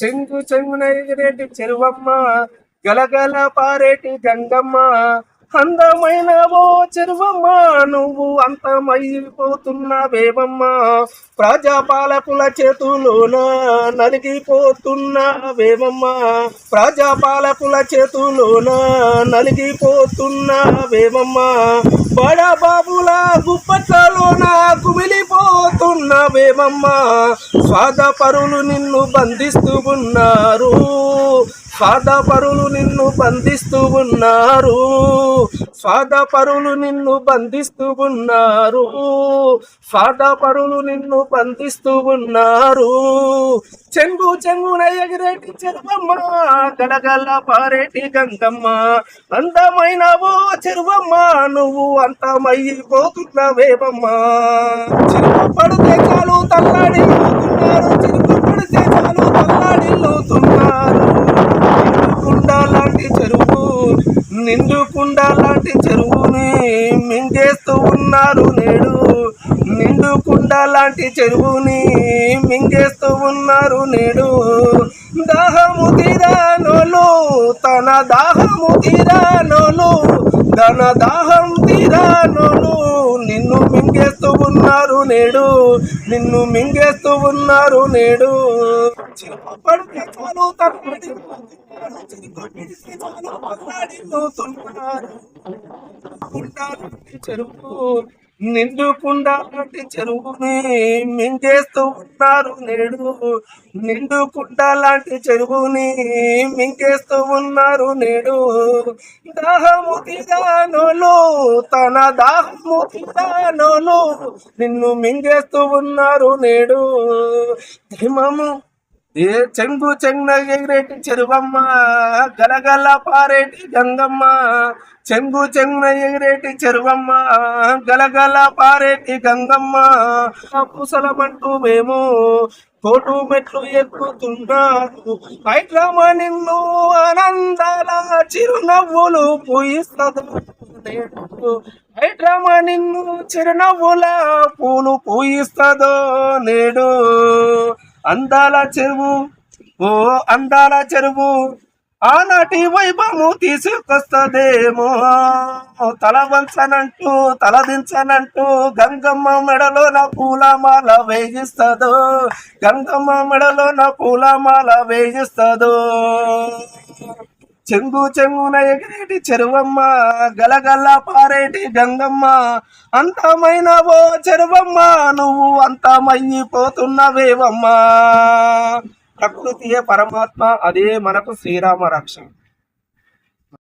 చెంగు చెంగున ఎగిరేటి చెరువమ్మ గలగల పారేటి గంగమ్మ అందమైన ఓ చెరువమ్మ నువ్వు అంతమైపోతున్నావేమమ్మ ప్రజాపాలకుల చేతులోన నలిగిపోతున్నావేమమ్మ ప్రజాపాలకుల చేతులోన నలిగిపోతున్నావేమమ్మ బడా బాబుల గుప్పట్లలోన కుమిలిపోతున్నవేమమ్మ స్వాదపరులు నిన్ను బంధిస్తూ ఉన్నారు. స్వాదపరులు నిన్ను బంధిస్తూ ఉన్నారు. స్వాదపరులు నిన్ను బంధిస్తూ ఉన్నారు. స్వాదపరులు నిన్ను బంధిస్తూ ఉన్నారు. చెంగు చెంగున ఎగిరేటి చెరువమ్మ గడగల పారేటి గంగమ్మ. అందమైన ఓ చెరువమ్మ నువ్వు అంతమైపోతున్నావేమమ్మా చెరువు పడితే చాలు తల్లాడి చిరుపు పడితే చాలు తల్లాడిల్లుతున్నారు నిండుకుండ లాంటి చెరువు నిండు కుండలాంటి చెరువుని మింగేస్తూ ఉన్నారు నేడు. నిండు లాంటి చెరువుని మింగేస్తూ ఉన్నారు నేడు. దాహము తీరానోలు తన దాహము తీరానోలు తన దాహం తీరానోలు నిన్ను మింగేస్తూ ఉన్నారు నేడు. నిన్ను మింగేస్తూ ఉన్నారు నేడు చెరుపు చాలు చెరువుని మింగేస్తూ ఉన్నారు నేడు. నిండు లాంటి చెరువుని మింగేస్తూ ఉన్నారు నేడు. దాహము తీరానోలు తన దాహము తీరానోలు నిన్ను మింగేస్తూ ఉన్నారు నేడు. హిమము ఏ చెంగు చెంగ ఎగిరేటి చెరువమ్మ గలగల పారేటి గంగమ్మ. చెంగు చెంగున ఎగిరేటి చెరువమ్మ గలగల పారేటి గంగమ్మ. పూసలమంటూ మేము కోటు మెట్లు ఎక్కుతున్నారు. పైట్లమ్మ నిన్ను ఆనందాల చిరునవ్వులు పూయిస్తుంది హైడ్రమ నిన్ను చిరునవ్వుల పూలు పూయిస్తుందో నేడు. అందాల చెరువు. ఓ అందాల చెరువు. ఆనాటి వైభవము తీసుకొస్తదేమో. తల వంచనంటూ తల దించనంటూ గంగమ్మ మెడలో నా పూలమాల వేగిస్తదో గంగమ్మ మెడలో నా పూలమాల వేగిస్తదో చెంగు చెంగున ఎగిరేటి చెరువమ్మ గలగల పారేటి గంగమ్మ అంతమైన ఓ చెరువమ్మ నువ్వు అంతమైపోతున్నవేవమ్మా? ప్రకృతియే పరమాత్మ అదే మనకు శ్రీరామ రక్ష